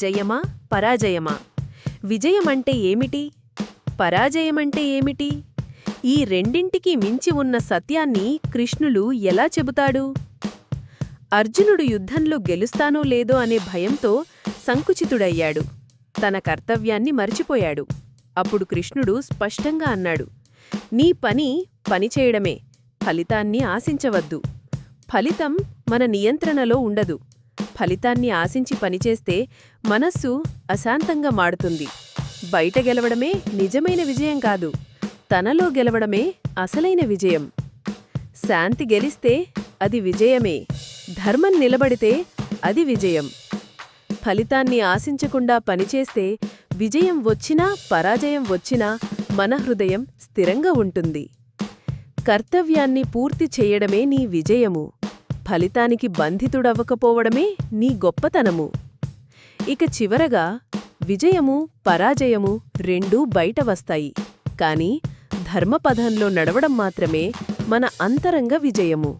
జయమా పరాజయమా? విజయమంటే ఏమిటి? పరాజయమంటే ఏమిటి? ఈ రెండింటికి మించి ఉన్న సత్యాన్ని కృష్ణులు ఎలా చెబుతాడు? అర్జునుడు యుద్ధంలో గెలుస్తానో లేదో అనే భయంతో సంకుచితుడయ్యాడు. తన కర్తవ్యాన్ని మరిచిపోయాడు. అప్పుడు కృష్ణుడు స్పష్టంగా అన్నాడు నీ పని పనిచేయడమే ఫలితాన్ని ఆశించవద్దు. ఫలితం మన నియంత్రణలో ఉండదు. ఫలితాన్ని ఆశించి పనిచేస్తే మనస్సు అశాంతంగా మాడుతుంది. బయట గెలవడమే నిజమైన విజయం కాదు తనలో గెలవడమే అసలైన విజయం. శాంతి గెలిస్తే అది విజయమే ధర్మం నిలబడితే అది విజయం. ఫలితాన్ని ఆశించకుండా పనిచేస్తే విజయం వచ్చినా పరాజయం వచ్చినా మన హృదయం స్థిరంగా ఉంటుంది. కర్తవ్యాన్ని పూర్తి చేయడమే నీ విజయము. ఫలితానికి బంధితుడవ్వకపోవడమే నీ గొప్పతనము. ఇక చివరగా విజయము పరాజయము రెండూ బయట వస్తాయి కాని ధర్మపథంలో నడవడం మాత్రమే మన అంతరంగ విజయము.